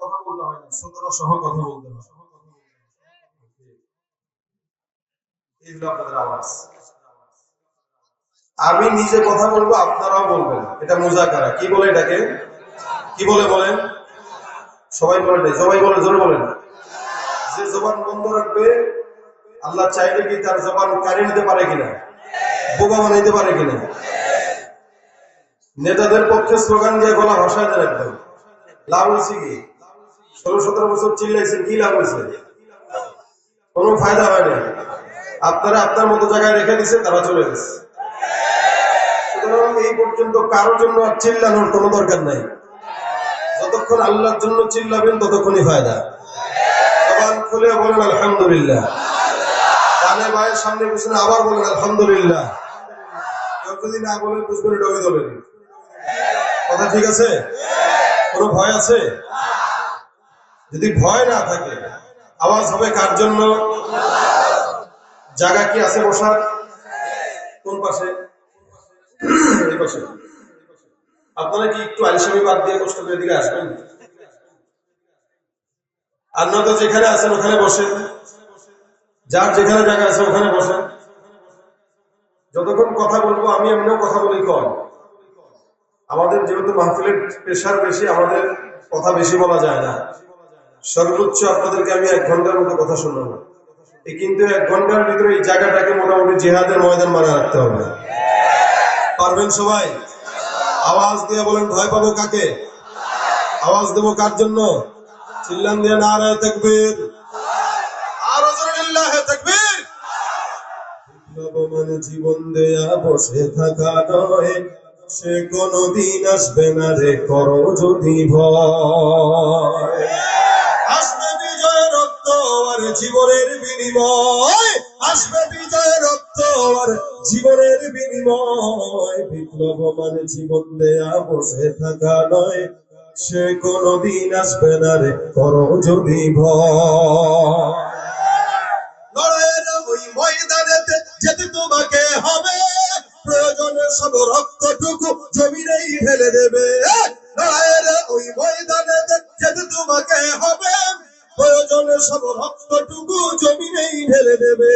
কথা বলতে হয় না শ্রোতারা সহ কথা বলতে হয় আমি নিজে কথা বলব, আপনারাও বলবেন। এটা মুজাকারা। কি বলে এটাকে? কি বলে বলেন? সবাই বলেন সবাই বলেন জোরে বলেন। যে জবান বন্ধ রাখবে, আল্লাহ চাইলে কি তার জবান কারি নিতে পারে কিনা? বোবা বানাইতে পারে কিনা? নেতাদের পক্ষে স্লোগান দিয়ে গলা ভাষায় একদম। লাভ হয়েছে কি ষোলো সতেরো বছর চিল্লাইছেন কি লাভ হয়েছে? কোনো ফায়দা হয় না আপনারা আপনার মতো জায়গায় রেখে দিছে, তারা চলে গেছে। সুতরাং এই পর্যন্ত কারোর জন্য আর চিল্লানোর কোনো দরকার নাই। যতক্ষণ আল্লাহর জন্য চিল্লাবেন, ততক্ষণই ফায়দা। জবান খুলে বলেন, আলহামদুলিল্লাহ। ডানে বায়ের সামনে পিছনে আবার বলেন, আলহামদুলিল্লাহ। যদি না বলেন বুঝবেন এটা কথা ঠিক আছে? কোনো ভয় আছে? যদি ভয় না থাকে, আওয়াজ হবে কার জন্য? জায়গা কি আছে বসার? কোন পাশে? আপনারা কি একটু আলিসামি বাদ দিয়ে কষ্ট করে দিকে আসবেন? আর যেখানে আছেন ওখানে বসেন। যার যেখানে জায়গা আছে ওখানে বসেন। যতক্ষণ কথা বলব, আমি এমনিও কথা বলি কম। আমাদের যেহেতু মাহফিলের প্রেশার বেশি, আমাদের কথা বেশি বলা যায় না। সর্বোচ্চ আপনাদেরকে আমি এক ঘণ্টার মতো কথা শোনাবো এই কিন্তু এক ঘণ্টার ভিতরে এই জায়গাটাকে মোটামুটি জেহাদের ময়দান বানায় রাখতে হবে। পারবেন সবাই? আওয়াজ দিয়ে বলেন, ভয় পাবো কাকে? আওয়াজ দেবো কার জন্য? চিল্লান দিয়ে না রায় নবমান জীবন দেয়া বসে থাকা নয়। সে কোনদিন আসবে না রে, করো যদি ভয়। আর জীবনের বিনিময়। আসবে বিজয় রক্ত আর জীবনের বিনিময়। বিপ্লব মানে জীবন দেয়া বসে থাকা নয়। সে কোনদিন আসবে না রে, করো যদি ভয়। ওই ময়দানেতে যেতে তোমাকে হবে। প্রয়োজনে সব রক্তটুকু জমিনেই ঢেলে দেবে। ওই ময়দানেতে যেতে তোমাকে হবে। প্রয়োজনে সব রক্তটুকু জমিনেই ঢেলে দেবে।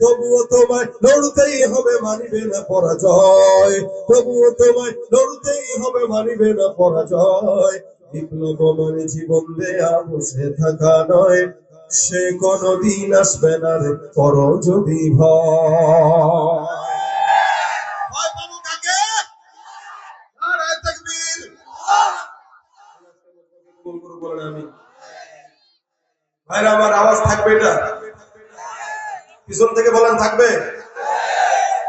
তবুও তোমায় লড়তেই হবে মানিবে না পরাজয়। তবুও তোমায় লড়তেই হবে মানিবে না পরাজয়। বিপ্লব মানে জীবন দেয়া, বসে থাকা নয়। সে কোনদিন আসবে না রে করো যদি ভয় পাবো কাকে? নারায়ে তাকবীর। কবুল করুন বলেন আমিন। ভাইরা, আমার আওয়াজ থাকবে এটা? পিছন থেকে বলেন, থাকবে?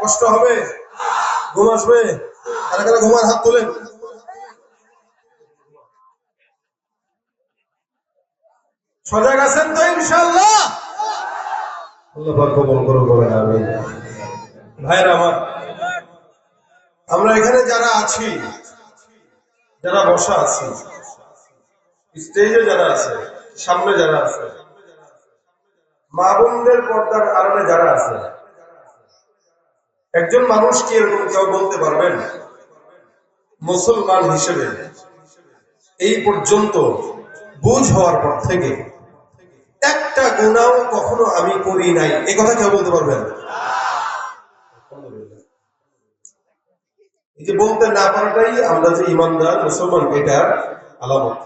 কষ্ট হবে? ঘুম আসবে? কারা কারা ঘুমার হাত তোলেন? সজাগ আছেন তো ইনশাআল্লাহ? আল্লাহ কবুল আমিন। ভাইরা, আমার আমরা এখানে যারা আছি, যারা বসা আছি স্টেজে যারা আছে সামনে যারা আছে। মা বোনদের পর্দার কারণে যারা আছে, একজন মানুষ কি এরকম কেউ বলতে পারবেন? মুসলমান হিসেবে। এই পর্যন্ত বুঝ হওয়ার পর থেকে একটা গুণাও কখনো আমি করি নাই। এ কথা কেউ বলতে পারবেন? এই যে বলতে না পারাটাই আমরা যে ইমানদার মুসলমান এটার আলামত।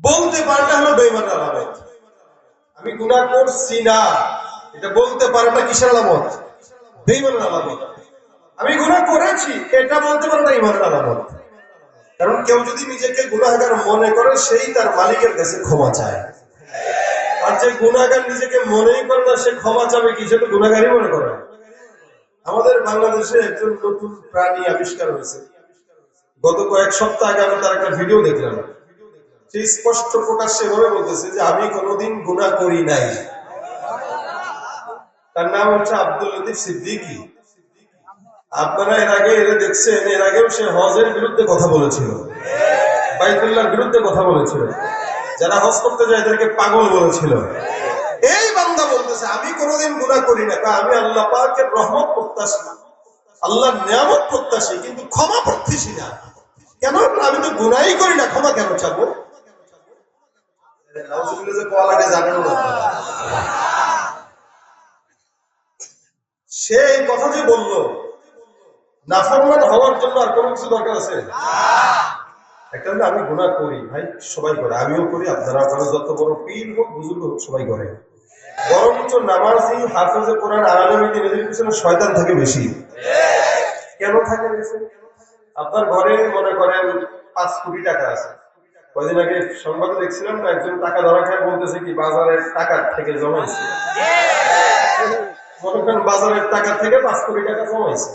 বলতে পারাটা হলো বেইমানের আলামত আমি গুনাহ করছি না। এটা বলতে পারাটা কিসের আলামত? বেইমানের আলামত আমি গুনাহ করেছি, এটা বলতে পারাটা ইমানের আলামত কারণ কেউ যদি নিজেকে গুনাহগার মনে করে, সেই তার মালিকের কাছে ক্ষমা চায়। আর যে গুনাহগার নিজেকে মনেই করে না, সে ক্ষমা চাবে কি? সে তো গুনাহগারই মনে করে। আমাদের বাংলাদেশে একজন নতুন প্রাণী আবিষ্কার হয়েছে। গত কয়েক সপ্তাহ আগে আমি তার একটা ভিডিও দেখলাম। সে স্পষ্ট প্রকাশ্যে ভাবে বলতেছে যে, আমি কোনোদিন গুনাহ করি নাই। তার নাম হচ্ছে আব্দুল লতিফ সিদ্দিকী। আপনারা এর আগে এরা দেখছেন, এর আগেও সে হজের বিরুদ্ধে কথা বলেছিল। বাইতুল্লাহর বিরুদ্ধে কথা বলেছিল। যারা হজ করতে যায়, এদেরকে পাগল বলেছিল। এই বান্দা বলতেছে, আমি কোনোদিন গুনাহ করি না আমি আল্লাহ পাকের রহমত প্রত্যাশী। আল্লাহর নিয়ামত প্রত্যাশী, কিন্তু ক্ষমা প্রত্যাশী না। কেন? আমি তো গুনাই করি না, ক্ষমা কেন চাবো নাউজুবিল্লাহ যে কোয়া লাগে জানেন না সে এই কথা বলল, নাফরমান হওয়ার জন্য আর কোনো কিছু দরকার আছে? একটা হলো আমি গুনাহ করি, ভাই, সবাই করে। আমিও করি, আপনারা করেন যত বড় পীর হোক, বুজুর্গ হোক, সবাই করে। বরঞ্চ নামাজি, হাফেজে কোরআন আলমী দিনের পিছনে শয়তান থাকে বেশি। কেন থাকে বেশি? আপনার ঘরে মনে করেন পাঁচ কোটি টাকা আছে। কয়দিন আগে সংবাদে দেখছিলাম না, একজন টাকা ধরা খায় বলতেছে কি বাজারের টাকার থেকে জমাইছে। মনে বাজারের টাকা থেকে পাঁচ কোটি টাকা জমাইছে।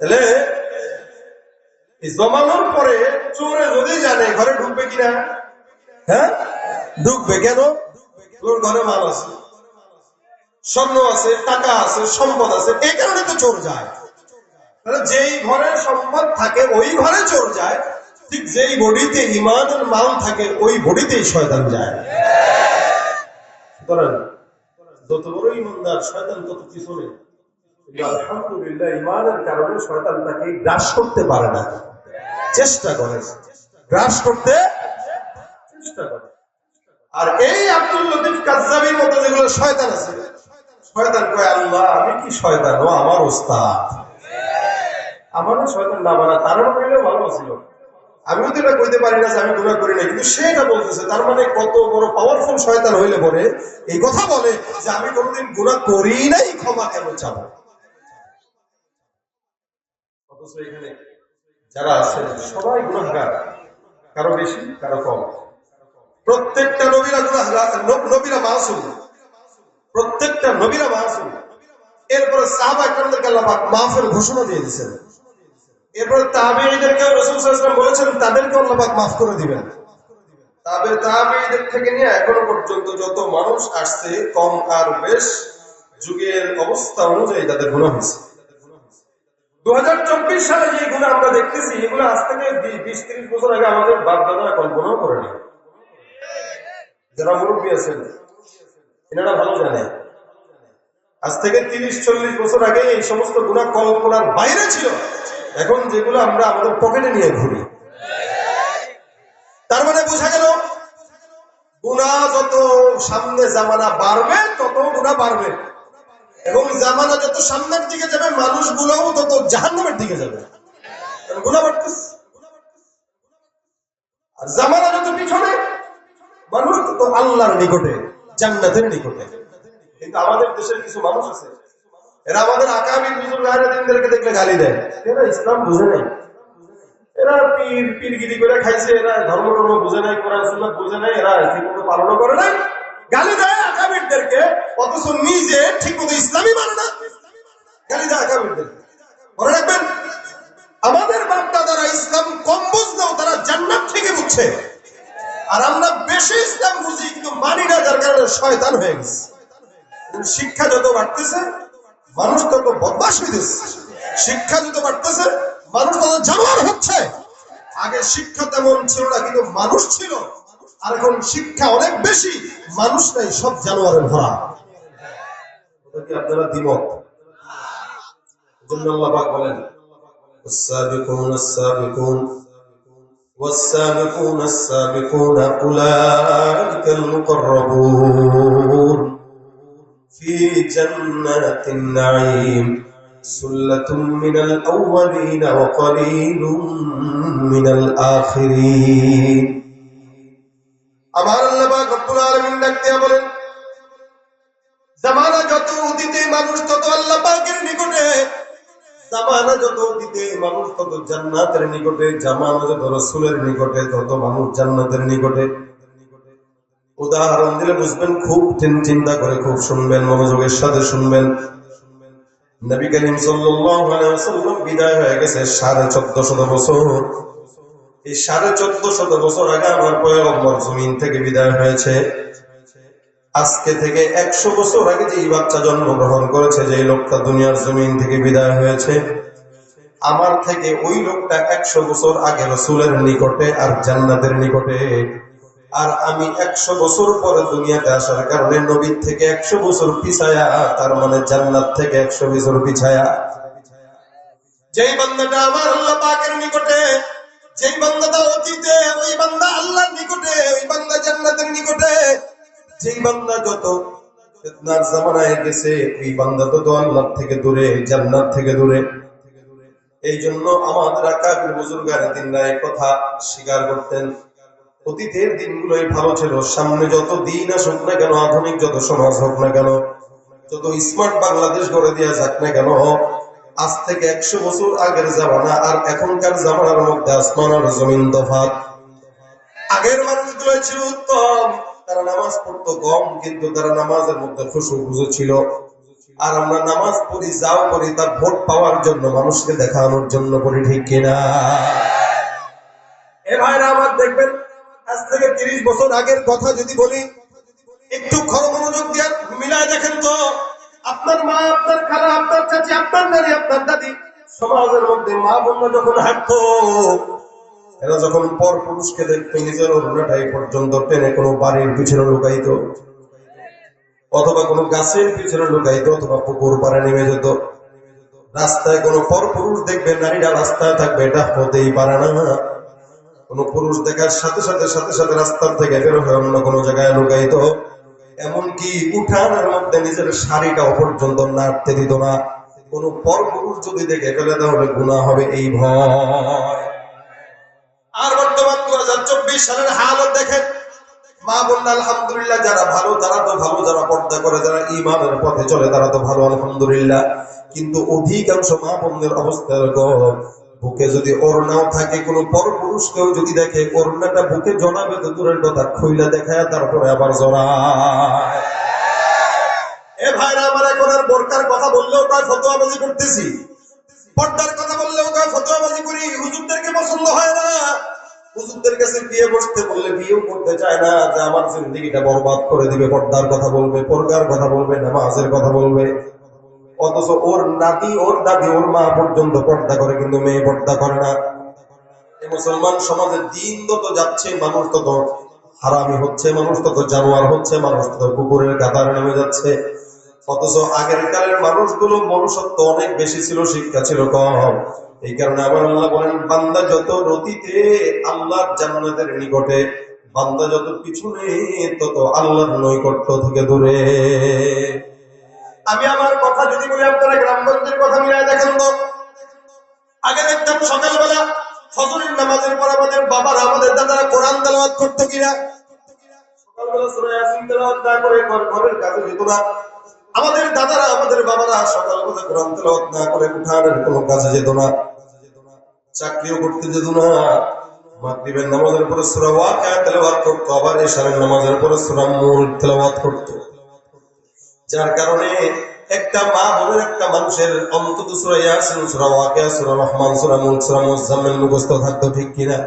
তাহলে জমানোর পরে চোরে যদি জানে ঘরে ঢুকবে কিনা হ্যাঁ? ঢুকবে কেন? তোর ঘরে মাল আছে, স্বর্ণ আছে, টাকা আছে, সম্পদ আছে, এই কারণে তো চোর যায়। যেই ঘরে সম্পদ থাকে, ওই ঘরে চোর যায়। ঠিক যেই বডিতে ইমানের মাল থাকে, ওই বডিতেই শয়তান যায়। সুতরাং, যত বড় ইমানদার শয়তান তত পিছনে আলহামদুলিল্লাহ ইমানের কারণে শয়তান তাকে গ্রাস করতে পারে না। চেষ্টা করে। গ্রাস করতে চেষ্টা করে। আর এই আব্দুল লতিফ কাজ্জাবির মতো যেগুলো শয়তান আছে, শয়তান কয়, আল্লাহ, আমি কি শয়তান? ও আমার ওস্তাদ। আমারও শয়তান না বানা, তারও কইলেও ভালো ছিল। আমিও তো এটা কইতে পারি না যে আমি গুণা করি না কিন্তু সে এটা বলতেছে, তার মানে কত বড় পাওয়ারফুল শয়তান হইলে পরে এই কথা বলে যে আমি কোনোদিন গুণা করি নাই, ক্ষমা কেন চাবো? যারা আছে সবাই গুণাগার কারও বেশি, কারও কম। প্রত্যেকটা নবীরা গুণাগার ন- নবীরা মাসুম। প্রত্যেকটা নবীরা মাসুম। এরপরে সাহাবা একরামদেরকে মাফের ঘোষণা দিয়ে দিয়েছেন। এরপরে তাবেঈদেরকে রাসূল ওয়াসাল্লাম বলেছেন, তাদেরকে আল্লাহ পাক মাফ করে দিবেন। তবে তাবেঈদের থেকে নিয়ে এখনও পর্যন্ত যত মানুষ আসছে, কম আর বেশ, যুগের অবস্থা অনুযায়ী তাদের গুনাহ হয়েছে। দু সালে যে গুণা আমরা দেখতেছি, এগুলো আজ থেকে বিশ ত্রিশ বছর আগে আমাদের বাপ দাদারা কল্পনাও করেনি যারা মুরব্বী আছেন, এনারা ভালো জানে। আজ থেকে তিরিশ, চল্লিশ বছর আগে এই সমস্ত গুণা কল্পনার বাইরে ছিল। এখন যেগুলো আমরা আমাদের পকেটে নিয়ে ঘুরি। তার মানে বোঝা গেল, গুণা যত সামনে জামানা বাড়বে, তত গুণা বাড়বে। এবং জামানা যত সামনের দিকে যাবে মানুষগুলোও তত জাহান্নামের দিকে যাবে। আর জামানা যত পিছনে, মানুষ তত আল্লাহর নিকটে, জান্নাতের নিকটে। কিন্তু আমাদের দেশের কিছু মানুষ আছে এরা আমাদের আগামী বুজুর্গ দিনদেরকে দেখলে গালি দেয়। এরা ইসলাম বুঝে নাই। এরা পীর, পীরগিরি করে খাইছে, এরা ধর্ম টর্ম বুঝে নাই, কোরআন, সুন্নাত বুঝে নাই, এরা ঠিক মতো পালন করে নাই। গালি দেয় আকাবিরদেরকে অথচ নিজে ঠিক মতো ইসলামই মানে না। গালি দেয় আকাবিরদেরকে মনে রাখবেন, আমাদের বাপ দাদারা ইসলাম কম বুঝলেও তারা জান্নাত থেকে বুঝছে। আর আমরা বেশি ইসলাম বুঝি, কিন্তু মানি না যার কারণে শয়তান হয়ে গেছে। শিক্ষা যত বাড়তেছে মানুষ তত বদমাস হইতেছে শিক্ষা যত বাড়তেছে মানুষ তত জানোয়ার হচ্ছে আগে শিক্ষা তেমন ছিল না কিন্তু মানুষ ছিল আর এখন শিক্ষা অনেক বেশি মানুষ নাই সব জানোয়ারের ভরা ওটা কি আপনারা দ্বিমত এজন্য আল্লাহ পাক বলেন السابقون السابقون والسابقون السابقون أولئك المقربون في جنات النعيم سلة من الأولين وقليل من الآخرين আমার আল্লাহ পাক রব্বুল আলামিন ডাক দিয়া বলেন জামানা যত অতীতে মানুষ তত আল্লাহ পাকের নিকটে জামানা যত অতীতে মানুষ তত জান্নাতের নিকটে জামানা যত রসুলের নিকটে তত মানুষ জান্নাতের নিকটে উদাহরণ দিলে বুঝবেন, খুব চিন্তা করে খুব শুনবেন, মনোযোগের সাথে শুনবেন। নবী করিম ওয়াসাল্লাম বিদায় হয়ে গেছে সাড়ে চোদ্দ শত বছর। এই সাড়ে চোদ্দ শত বছর আগে আমার পয়গম্বর জমিন থেকে বিদায় হয়েছে। আজকে থেকে একশো বছর আগে যে বাচ্চা জন্মগ্রহণ করেছে যে লোকটা দুনিয়ার জমিন থেকে বিদায় হয়েছে, আমার থেকে ওই লোকটা একশো বছর আগে রসুলের নিকটে আর জান্নাতের নিকটে আর আমি একশো বছর পরে দুনিয়াতে আসার কারণে নবীর থেকে একশো বছর পিছায়া, তার মানে জান্নাত থেকে একশো বছর পিছায়া। যেই বান্দাটা আমার আল্লাহ পাকের নিকটে, যেই বান্দাটা অতীতে, ওই বান্দা আল্লাহর নিকটে, ওই বান্দা জান্নাতের নিকটে। যেই বান্দা যত ফিতনার জামানায় গেছে, ওই বান্দা তত আল্লাহ থেকে দূরে, জান্নাত থেকে দূরে। এই জন্য আমাদের আকাবির বুজুর্গারে দিনরা এই কথা স্বীকার করতেন। অতীতের দিনগুলোই ভালো ছিল। সামনে যত দিন আসুক না কেন, আধুনিক যত সমাজ হোক না কেন, যত স্মার্ট বাংলাদেশ গড়ে দেওয়া যাক না কেন, আজ থেকে একশো বছর আগের জামানা আর এখনকার জামানার মধ্যে আসমান আর জমিন তফাৎ। আগের মানুষগুলো ছিল উত্তম, তারা নামাজ পড়তো কম, কিন্তু তারা নামাজের মধ্যে খুশু খুশু ছিল। আর আমরা নামাজ পড়ি, যাও করি, তা ভোট পাওয়ার জন্য, মানুষকে দেখানোর জন্য করি, ঠিক কিনা এ ভাইরা আমার দেখবেন আজ থেকে তিরিশ বছর আগের কথা যদি বলি, একটু খর মনোযোগ দিয়ে মিলায় দেখেন তো, আপনার মা, আপনার খালা, আপনার চাচি, আপনার নারী আপনার দাদি, সমাজের মধ্যে মা বোনরা যখন হাঁটতো, এরা যখন পর পুরুষকে দেখতো, নিজের অরুণাটাই পর্যন্ত টেনে কোনো বাড়ির পিছনে লুকাইতো, অথবা কোনো গাছের পিছনে লুকাইতো, অথবা পুকুর পাড়ে নেমে যেত। রাস্তায় কোনো পর পুরুষ দেখবে, নারীরা রাস্তায় থাকবে, এটা হতেই পারে না। কোন পুরুষ দেখার সাথে সাথে সাথে সাথে রাস্তার থেকে বের হয়ে অন্য কোনো জায়গায় লুকাইতো। এমনকি উঠানের মধ্যে নিজের শাড়িটাও পর্যন্ত নাড়তে দিত না। কোন পর পুরুষ যদি দেখে, ফেলে তাহলে গুণা হবে এই ভয়। আর বর্তমান দু হাজার চব্বিশ সালের হালত দেখেন। মা বোন আলহামদুলিল্লাহ, যারা ভালো, তারা তো ভালো, যারা পর্দা করে, যারা ইমানের পথে চলে, তারা তো ভালো, আলহামদুলিল্লাহ। কিন্তু অধিকাংশ মা বোনদের অবস্থা এরকম। বুকে যদি ওড়নাও থাকে, কোনো পর পুরুষকেও যদি দেখে ওড়নাটা বুকে জড়াবে, তো দূরের কথা খইলা দেখায়, তারপরে আবার জড়ায়। এ ভাইরা, আমার এখন আর বোরকার কথা বললেও কয় ফতোয়াবাজি করতেছি? পর্দার কথা বললেও কয় ফতোয়াবাজি করি? হুজুরদেরকে পছন্দ হয় না। হুজুরদের কাছে বিয়ে বসতে বললে বিয়েও করতে চায় না, যে আমার জিন্দিগিটা বরবাদ করে দিবে, পর্দার কথা বলবে পর্দার কথা বলবে, নামাজের কথা বলবে। অথচ ওর নাতি, ওর দাদি, ওর মা পর্যন্ত পর্দা করে, কিন্তু মেয়ে পর্দা করে না। মুসলমান সমাজে দিন যত যাচ্ছে, মানুষ তত হারামি হচ্ছে, মানুষ তত জানোয়ার হচ্ছে, মানুষ তত কুকুরের কাতারে নেমে যাচ্ছে। অথচ আগের কালের মানুষগুলো মনুষ্যত্ব অনেক বেশি ছিল, শিক্ষা ছিল কম। এই কারণে আবার আল্লাহ বলেন, বান্দা যত রতিতে আল্লাহর জান্নাতের নিকটে, বান্দা যত পিছনে, তত আল্লাহর নৈকট্য থেকে দূরে। আমি আমার কথা যদি বলি, আপনারা গ্রামগঞ্জের কথা মিলায় দেখেন তো। আগে দেখতাম সকালবেলা ফজরের নামাজের পর আমাদের বাবারা, আমাদের দাদারা কোরআন তেলাওয়াত করতো কিনা। আমাদের দাদারা, আমাদের বাবারা সকালবেলা না করে কোনো যেত না। চাকরিও করতে যেত না। নামাজের পরে সূরা করতো, আবার নামাজের মুলক তেলাওয়াত করতো। যার কারণে একটা মা বোনের একটা মানুষের অন্তত সূরা ইয়াসিন, সূরা ওয়াকিয়া, সূরা রহমান, সূরা মুলক সূরা মুজাম্মিল মুখস্থ থাকতো ঠিক কিনা?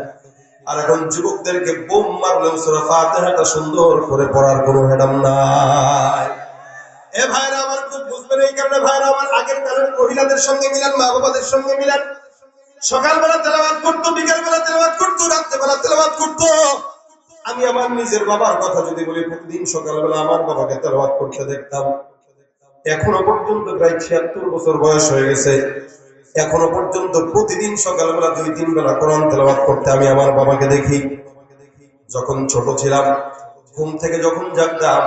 আর এখন যুবকদেরকে বোম মারলেও সূরা ফাতিহাটা সুন্দর করে পড়ার কোনো হেডাম নাই। এ ভাইরা আমার খুব বুঝবেন এই কারণে ভাইরা আমার আগের কালের মহিলাদের সঙ্গে মিলান মা বাবাদের সঙ্গে মিলান। সকালবেলা তেলাবাদ করতো, বিকালবেলা তেলাবাদ করতো, রাত্রেবেলা তেলাবাদ করতো। আমি আমার নিজের বাবার কথা যদি বলি, প্রতিদিন সকালবেলা আমার বাবাকে তেলাবাদ করতে দেখতাম। এখনও পর্যন্ত প্রায় ছিয়াত্তর বছর বয়স হয়ে গেছে। এখনও পর্যন্ত প্রতিদিন সকালবেলা দুই, তিন বেলা কোরআন তেলাবাদ করতে আমি আমার বাবাকে দেখি। যখন ছোট ছিলাম, ঘুম থেকে যখন জাগতাম,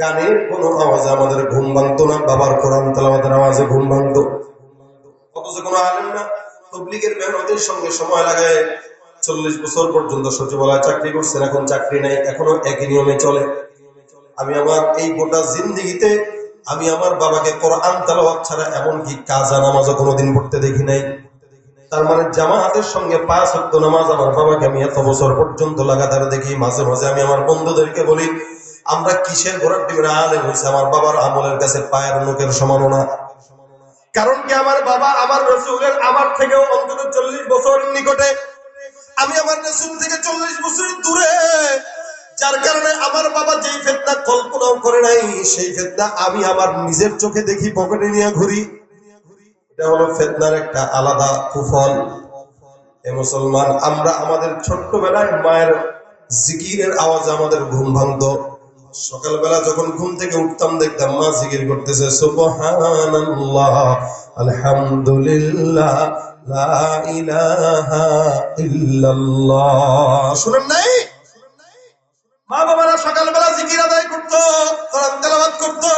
গানের কোনো আওয়াজে আমাদের ঘুম ভাঙতো না, বাবার কোরআন তেলাওয়াতের আওয়াজে ঘুম ভাঙতো। অথচ কোনো আলেম না, তবলিগের মেহনতের সঙ্গে সময় লাগায়। চল্লিশ বছর পর্যন্ত সচিবালয় চাকরি করছেন, এখন চাকরি নেই, এখনও একই নিয়মে চলে। আমি আমার এই গোটা জিন্দিগিতে আমি আমার বাবাকে কোরআন তেলাওয়াত ছাড়া এমনকি কাজা নামাজও কোনোদিন পড়তে দেখি নাই। তার মানে জামাহাতের সঙ্গে পাঁচ ওয়াক্ত নামাজ আমার বাবাকে আমি এত বছর পর্যন্ত লাগাতার দেখি, মাঝে মাঝে আমি আমার বন্ধুদেরকে বলি, আমরা কিসের ঘোরার টিমের আলেম হয়েছে আমার বাবার আমলের কাছে পায়ের লোকের সমানও না। কারণ কি আমার বাবা, আমার রসুলের আমার থেকেও অন্তত চল্লিশ বছর নিকটে আমি আমার রসুল থেকে চল্লিশ বছর দূরে, যার কারণে আমার বাবা যেই ফেতনা কল্পনাও করে নাই, সেই ফেতনা আমি আমার নিজের চোখে দেখি, পকেটে নিয়ে ঘুরি। এটা হলো ফেতনার একটা আলাদা কুফল। এ মুসলমান, আমরা আমাদের ছোট্টবেলায় মায়ের জিকিরের আওয়াজ আমাদের ঘুম ভাঙতো। সকালবেলা যখন ঘুম থেকে উঠতাম, দেখতাম মা জিকির করতেছে, সুবহানাল্লাহ, আলহামদুলিল্লাহ, লা ইলাহা ইল্লাল্লাহ। শুনেন নাই? মা বাবারা সকালবেলা জিকির আদায় করতো, কোরআন তেলাওয়াত করতো,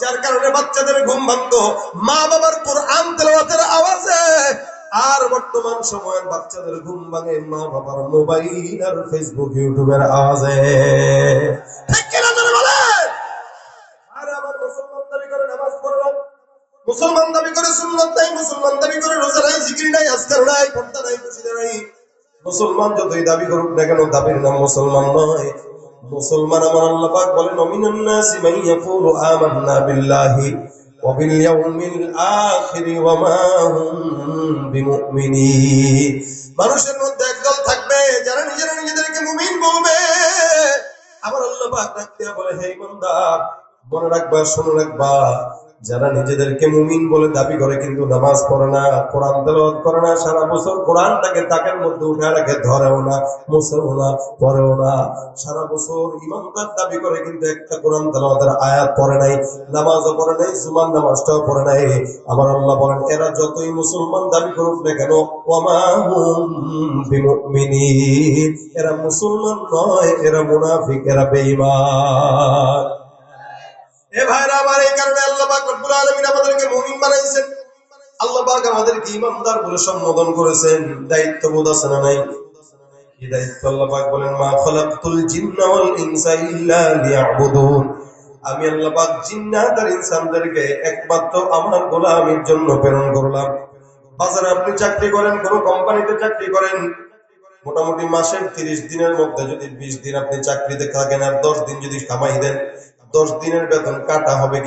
যার কারণে বাচ্চাদের ঘুম ভাঙতো। মা বাবার কোরআন তেলাওয়াতের আওয়াজে আর বর্তমান সময়ের বাচ্চাদের ঘুম ভাঙে মা বাবার মোবাইল আর ফেসবুক ইউটিউবের আওয়াজে। ঠিক মুসলমান দাবি করে সুন্নত নাই, মুসলমান দাবি করে রোজা নাই, জিকির নাই, আজকার নাই, পর্দা নাই, মসজিদে নাই। মুসলমান যতই দাবি করুক না কেন, দাবির নাম মুসলমান নয়। মুসলমান আমার আল্লাহ পাক বলেন, অমিনান নাসি মান ইয়াকুলু আমান্না বিল্লাহি ওয়া বিল ইয়াউমিল আখির ওয়া মা হুম বিমুমিনিন। মানুষের মধ্যে একদল থাকবে, যারা নিজেরা নিজেদেরকে মুমিন বলবে। আমার আল্লাহ পাক ডাক দিয়া বলে, হে ইমানদার, মনে রাখবা, শুনে রাখবা যারা নিজেদেরকে মুমিন বলে দাবি করে কিন্তু নামাজ পড়ে না, কোরআন তেলাওয়াত করে না, সারা বছর কোরআনটাকে তাকের মধ্যে উঠে রাখে ধরেও না, মুছেও না, পড়েও না। সারা বছর ইমানদার দাবি করে কিন্তু একটা কোরআন তেলাওয়াতের আয়াত পড়ে নাই, নামাজও পড়ে নাই, জুমার নামাজটাও পড়ে নাই। আমার আল্লাহ বলেন, এরা যতই মুসলমান দাবি করুক না কেন এরা মুসলমান নয়, এরা মুনাফিক, এরা বেঈমান। আমি ইনসানদেরকে একমাত্র আমার গোলামির জন্য প্রেরণ করলাম। বাজারে আপনি চাকরি করেন, কোন কোম্পানিতে চাকরি করেন, মোটামুটি মাসের তিরিশ দিনের মধ্যে যদি বিশ দিন আপনি চাকরিতে থাকেন আর দশ দিন যদি কামাই দেন দশ দিনের বেতন কাটা হবে কি